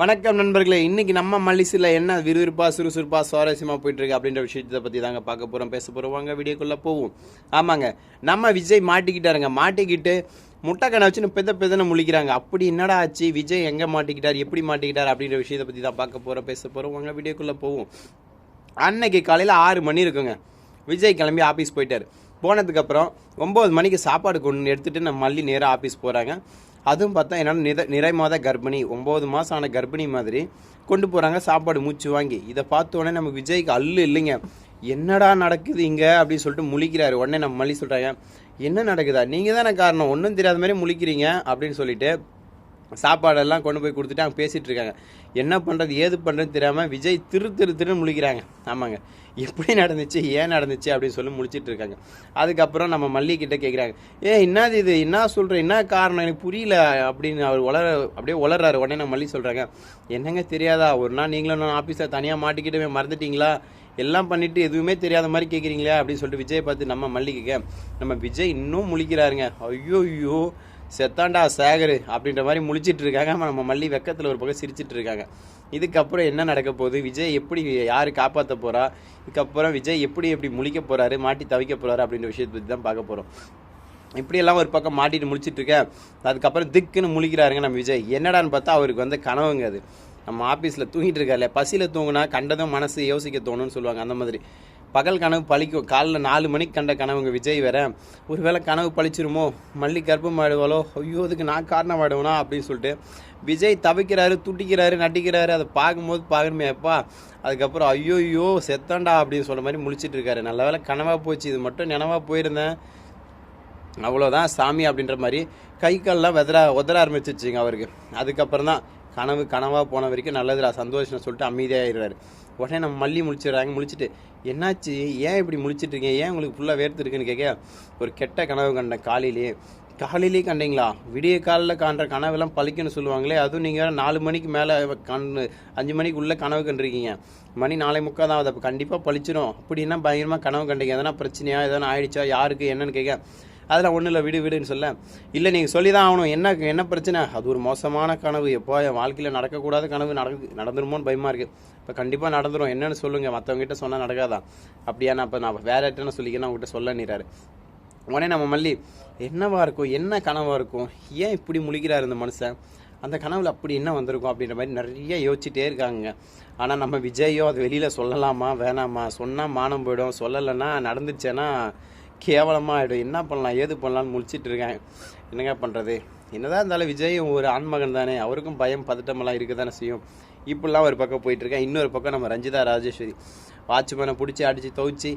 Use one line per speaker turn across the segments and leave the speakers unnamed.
வணக்கம் நண்பர்களே. இன்றைக்கி நம்ம மல்லிசில் என்ன விறுவிறுப்பாக சுறுசுறுப்பாக சுவாரஸ்யமாக போயிட்டுருக்கு அப்படின்ற விஷயத்தை பற்றி தாங்க பார்க்க போகிறோம் பேச போகிறோம் வாங்க வீடியோக்குள்ளே போவோம். ஆமாங்க. நம்ம விஜய் மாட்டிக்கிட்டாருங்க. மாட்டிக்கிட்டு முட்டைக்கணை வச்சுன்னு பெத பெதனை முழிக்கிறாங்க. அப்படி என்னடா ஆச்சு? விஜய் எங்கே மாட்டிக்கிட்டார்? எப்படி மாட்டிக்கிட்டார்? அப்படின்ற விஷயத்தை பற்றி தான் பார்க்க போகிறோம் பேச போகிறோம் வாங்க வீடியோக்குள்ளே போவோம். அன்னைக்கு காலையில் ஆறு மணி இருக்குங்க. விஜய் கிளம்பி ஆஃபீஸ் போயிட்டார். போனதுக்கப்புறம் ஒம்பது மணிக்கு சாப்பாடு கொண்டு எடுத்துகிட்டு நம்ம மல்லி நேராக ஆஃபீஸ் போகிறாங்க அதுவும் பார்த்தா என்னோட நிற நிறை மாத கர்ப்பிணி ஒம்பது மாதம் ஆன கர்ப்பிணி மாதிரி கொண்டு போகிறாங்க சாப்பாடு மூச்சு வாங்கி. இதை பார்த்த உடனே நம்ம விஜய்க்கு அல்லு இல்லைங்க. என்னடா நடக்குது இங்கே? அப்படின்னு சொல்லிட்டு முழிக்கிறாரு. உடனே நம்ம மல்லி சொல்கிறாங்க என்ன நடக்குதா? நீங்கள் தானே காரணம். ஒன்றும் தெரியாத மாதிரி முழிக்கிறீங்க அப்படின்னு சொல்லிட்டு சாப்பாடெல்லாம் கொண்டு போய் கொடுத்துட்டு அவங்க பேசிகிட்டு இருக்காங்க. என்ன பண்ணுறது ஏது பண்ணுறதுன்னு தெரியாமல் விஜய் திரு திரு திருன்னு முழிக்கிறாங்க. ஆமாங்க. எப்படி நடந்துச்சு ஏன் நடந்துச்சு அப்படின்னு சொல்லி முழிச்சிட்டு இருக்காங்க. அதுக்கப்புறம் நம்ம மல்லிகிட்ட கேட்குறாங்க ஏ என்னது இது? என்ன சொல்கிற என்ன காரணம்? எனக்கு புரியல. அப்படின்னு அவர் உளர அப்படியே உளறாரு உடனே நம்ம மல்லி சொல்கிறாங்க என்னங்க தெரியாதா? ஒரு நாள் நீங்களும் நான் ஆஃபீஸில் தனியாக மாட்டிக்கிட்டு மறந்துட்டீங்களா? எல்லாம் பண்ணிட்டு எதுவுமே தெரியாத மாதிரி கேட்குறீங்களா அப்படின்னு சொல்லிட்டு விஜய் பார்த்து நம்ம மல்லிகைக்க நம்ம விஜய் இன்னும் முழிக்கிறாருங்க. ஐயோ ஐயோ செத்தாண்டா சேகர் அப்படின்ற மாதிரி முழிச்சிட்டு இருக்காங்க. நம்ம மல்லி வெக்கத்தில் ஒரு பக்கம் சிரிச்சிட்டு இருக்காங்க. இதுக்கப்புறம் என்ன நடக்க போகுது? விஜய் எப்படி யார் காப்பாற்ற போகிறா இதுக்கப்புறம் விஜய் எப்படி எப்படி முழிக்க போகிறாரு மாட்டி தவிக்க போகிறாரு அப்படின்ற விஷயத்தை பற்றி தான் பார்க்க போகிறோம் இப்படியெல்லாம் ஒரு பக்கம் மாட்டிட்டு முழிச்சிட்டு இருக்கேன் அதுக்கப்புறம் திக்குன்னு முழிக்கிறாருங்க நம்ம விஜய். என்னடான்னு பார்த்தா அவருக்கு வந்து கனவுங்க அது. நம்ம ஆஃபீஸில் தூங்கிட்டு இருக்காருல்ல. பசியில் தூங்கினா கண்டதும் மனசு யோசிக்க தோணும்னு சொல்லுவாங்க அந்த மாதிரி. பகல் கனவு பழிக்கும் காலைல நாலு மணிக்கு கண்ட கனவுங்க விஜய் வேற. ஒருவேளை கனவு பழிச்சிருமோ? மல்லி கர்ப்பம் ஆடுவாளோ ஐயோ அதுக்கு நான் காரணம் ஆடுவேனா அப்படின்னு சொல்லிட்டு விஜய் தவிக்கிறாரு துட்டிக்கிறாரு நட்டிக்கிறாரு அதை பார்க்கும்போது பார்க்கணுமேப்பா அதுக்கப்புறம் ஐயோ ஐயோ செத்தாண்டா அப்படின்னு சொல்கிற மாதிரி முழிச்சிட்டு இருக்காரு. நல்ல வேளை கனவாக போச்சு இது மட்டும் நினவாக போயிருந்தேன். அவ்வளோதான் சாமி அப்படின்ற மாதிரி கை கால்லாம் வெதற உதற ஆரம்பிச்சிச்சுங்க அவருக்கு. அதுக்கப்புறம் தான் கனவு கனவாக போன வரைக்கும் நல்லதுடா சந்தோஷம்னு சொல்லிட்டு அமைதியாகிடுறாரு உடனே நம்ம மல்லி முழிச்சிடுறாங்க முழிச்சிட்டு என்னாச்சு? ஏன் இப்படி முழிச்சிட்டு இருக்கீங்க ஏன் உங்களுக்கு ஃபுல்லாக வேர்த்து இருக்குன்னு கேட்க ஒரு கெட்ட கனவு கண்டேன் காலையிலேயே காலையிலேயே கண்டீங்களா? விடிய காலில் காண்ற கனவெல்லாம் பழிக்குன்னு சொல்லுவாங்களே அதுவும் நீங்கள் நாலு மணிக்கு மேலே கண் அஞ்சு மணிக்கு உள்ளே கனவு கண்டிருக்கீங்க. மணி நாளை முக்கால் தான் அது அப்போ கண்டிப்பாக பழிச்சிடும் அப்படின்னா பயங்கரமாக கனவு கண்டீங்க? எதனா பிரச்சனையா? எதனா ஆயிடுச்சா? யாருக்கு? என்னன்னு கேட்க அதில் ஒன்றும் இல்லை விடு விடுன்னு சொல்ல. இல்லை நீங்கள் சொல்லி தான் ஆகணும். என்ன என்ன பிரச்சனை? அது ஒரு மோசமான கனவு. எப்போ என் வாழ்க்கையில் நடக்கக்கூடாத கனவு? நடக்கு நடந்துருமோன்னு பயமாக இருக்குது இப்போ கண்டிப்பாக நடந்துடும் என்னன்னு சொல்லுங்கள் மற்றவங்ககிட்ட சொன்னால் நடக்காதா? அப்படியா நான் இப்போ நான் வேறு இடத்துல சொல்லிக்கிறேன் அவங்ககிட்ட சொல்லன்னிறாரு உடனே நம்ம மல்லி என்னவா இருக்கும்? என்ன கனவாக இருக்கும்? ஏன் இப்படி முழிக்கிறார் இந்த மனுஷன்? அந்த கனவில் அப்படி என்ன வந்திருக்கும் அப்படின்ற மாதிரி நிறைய யோசிச்சுட்டே இருக்காங்க. ஆனால் நம்ம விஜயோ அது வெளியில் சொல்லலாமா? வேணாமா? சொன்னால் மானம் போயிடும். சொல்லலைன்னா நடந்துச்சேன்னா கேவலமாக ஆகிடும் என்ன பண்ணலாம்? ஏது பண்ணலாம்னு முழிச்சிட்டு இருக்கேன். என்னங்க பண்ணுறது என்னதான் இருந்தாலும் விஜய் ஒரு ஆண்மகன் தானே. அவருக்கும் பயம் பதட்டமெல்லாம் இருக்க தானே செய்யும். இப்படிலாம் ஒரு பக்கம் போயிட்டுருக்கேன் இன்னொரு பக்கம் நம்ம ரஞ்சிதா ராஜேஸ்வரி. வாட்ச்மேனை பிடிச்சி அடித்து துவைச்சி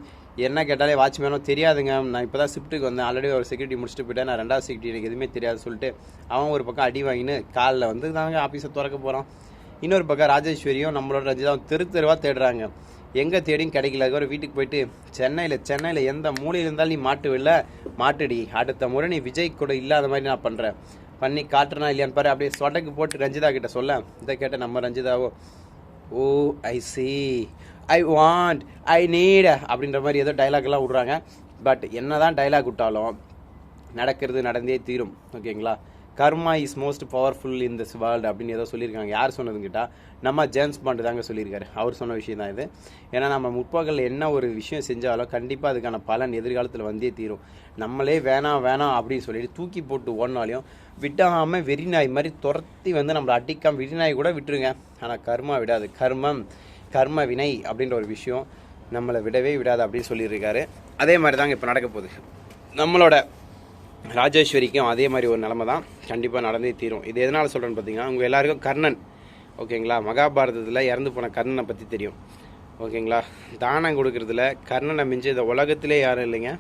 என்ன கேட்டாலே வாட்ச்மேனோ தெரியாதுங்க. நான் இப்போ தான் ஷிஃப்ட்டுக்கு வந்தேன். ஆல்ரெடி ஒரு செக்யூரிட்டி முடிச்சுட்டு போயிட்டேன். நான் ரெண்டாவது செக்யூரிட்டி எனக்கு எதுவுமே தெரியாது சொல்லிட்டு அவன் ஒரு பக்கம் அடி வாங்கின்னு காலில் வந்து தாங்க ஆஃபீஸை திறக்க போகிறான் இன்னொரு பக்கம் ராஜேஸ்வரியும் நம்மளோட ரஞ்சிதாவும் தெரு தெருவாக தேடுறாங்க. எங்கே தேடியும் கிடைக்கல. அதுக்கப்புறம் வீட்டுக்கு போயிட்டு சென்னையில் சென்னையில் எந்த மூலையில் இருந்தாலும் நீ மாட்டுவில்ல மாட்டுடி. அடுத்த முறை நீ விஜய் கூட இல்லாத மாதிரி நான் பண்ணுறேன் பண்ணி காட்டுறனா இல்லையான்னு பாரு. அப்படியே சொடக்கு போட்டு ரஞ்சிதா கிட்ட சொல்ல. இதை கேட்ட நம்ம ரஞ்சிதாவோ ஓ I see I want I need அப்படின்ற மாதிரி ஏதோ டைலாக்லாம் விட்றாங்க. பட் என்னதான் டைலாக் விட்டாலும் நடக்கிறது நடந்தே தீரும். ஓகேங்களா karma is most powerful in this world அப்படின்னு ஏதோ சொல்லியிருக்காங்க. யார் சொன்னதுன்னு கேட்டால் நம்ம ஜேம்ஸ் பாண்டு தாங்க சொல்லியிருக்காரு. அவர் சொன்ன விஷயம் தான் இது. ஏன்னா நம்ம முற்பகலில் என்ன ஒரு விஷயம் செஞ்சாலும் கண்டிப்பாக அதுக்கான பலன் எதிர்காலத்தில் வந்தே தீரும். நம்மளே வேணாம் வேணாம் அப்படின்னு சொல்லிட்டு தூக்கி போட்டு ஓடினாலையும் விட்டாமல் வெறிநாய் மாதிரி துரத்தி வந்து நம்மளை அடிக்காம வெறிநாய் கூட விட்டுருங்க. ஆனால் கர்மா விடாது. கர்மம் கர்ம வினை அப்படின்ற ஒரு விஷயம் நம்மளை விடவே விடாது அப்படின்னு சொல்லியிருக்காரு. அதே மாதிரி தாங்க இப்போ நடக்க போகுது. நம்மளோட ராஜேஸ்வரிக்கும் அதே மாதிரி ஒரு நிலமை தான் கண்டிப்பாக நடந்தே தீரும். இது எதனால் சொல்கிறேன்னு பார்த்தீங்கன்னா உங்கள் எல்லாருக்கும் கர்ணன். ஓகேங்களா? மகாபாரதத்தில் இறந்து போன கர்ணனை பற்றி தெரியும். ஓகேங்களா? தானம் கொடுக்கறதுல கர்ணனை மிஞ்சி இந்த உலகத்திலே யாரும் இல்லைங்க.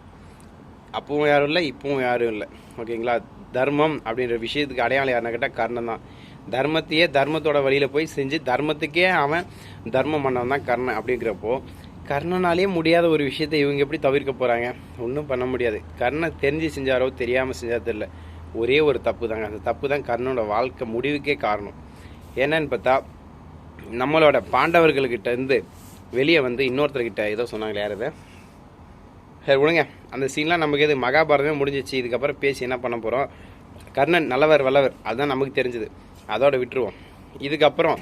அப்பவும் யாரும் இல்லை இப்பவும் யாரும் இல்லை. ஓகேங்களா? தர்மம் அப்படின்ற விஷயத்துக்கு அடையாளம் யாருன்னா கேட்டால் கர்ணன் தான். தர்மத்தையே தர்மத்தோட வழியில் போய் செஞ்சு தர்மத்துக்கே அவன் தர்மம் பண்ணவன் தான் கர்ணன் அப்படிங்கிறப்போ கர்ணனாலே முடியாத ஒரு விஷயத்தை இவங்க எப்படி தவிர்க்க போகிறாங்க ஒன்றும் பண்ண முடியாது. கர்ணன் தெரிஞ்சு செஞ்சாரோ தெரியாமல் செஞ்சாரோ தெரியல. ஒரே ஒரு தப்பு தாங்க அந்த தப்பு தான் கர்ணனோட வாழ்க்கை முடிவுக்கே காரணம். என்னன்னு பார்த்தா நம்மளோட பாண்டவர்கள்கிட்ட இருந்து வெளியே வந்து இன்னொருத்தர்கிட்ட ஏதோ சொன்னாங்களே யார் இதை? சரி விடுங்க. அந்த சீன்லாம் நமக்கு எது மகாபாரதமே முடிஞ்சிச்சு. இதுக்கப்புறம் பேசி என்ன பண்ண போகிறோம் கர்ணன் நல்லவர் வல்லவர். அதுதான் நமக்கு தெரிஞ்சது. அதோட விட்டுருவோம். இதுக்கப்புறம்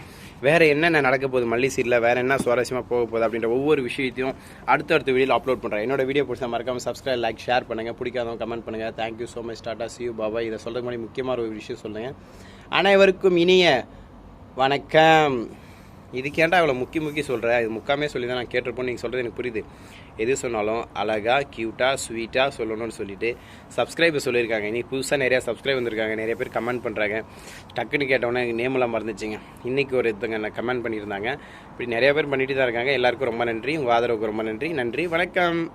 வேறு என்னென்ன நடக்க போகுது? மல்லி சீரில் வேறு என்ன சுவாரஸ்யமாக போக போகுது அப்படின்ற ஒவ்வொரு விஷயத்தையும் அடுத்தடுத்த வீடியோவில் அப்லோட் பண்ணுறேன் என்னோட வீடியோ பிடிச்சா மறக்காம சப்ஸ்கிரைப் லைக் ஷேர் பண்ணுங்கள் பிடிக்காதவங்க கமெண்ட் பண்ணுங்கள் thank you so much tata see you Baba இதை சொல்கிறதுக்கு முன்னாடி முக்கியமான ஒரு விஷயம் சொல்லுங்கள் அனைவருக்கும் இனிய வணக்கம். இதுக்கேண்டா அவ்வளோ முக்கி முக்கி சொல்கிறேன் இது முக்காமே சொல்லி தான் நான் கேட்டிருப்போம். நீங்கள் சொல்கிறது எனக்கு புரியுது. எது சொன்னாலும் அழகாக க்யூட்டாக ஸ்வீட்டாக சொல்லணும்னு சொல்லிட்டு சப்ஸ்கிரைபர் சொல்லியிருக்காங்க. இனி புதுசாக நிறையா சப்ஸ்கிரைப் வந்திருக்காங்க. நிறைய பேர் கமெண்ட் பண்ணுறாங்க டக்குன்னு கேட்டோன்னே எனக்கு நேமெல்லாம் மறந்துச்சிங்க. இன்றைக்கி ஒரு இதுங்க கமெண்ட் பண்ணியிருந்தாங்க. இப்படி நிறைய பேர் பண்ணிட்டு தான் இருக்காங்க. எல்லாருக்கும் ரொம்ப நன்றி. உங்கள் ஆதரவுக்கு ரொம்ப நன்றி. நன்றி. வணக்கம்.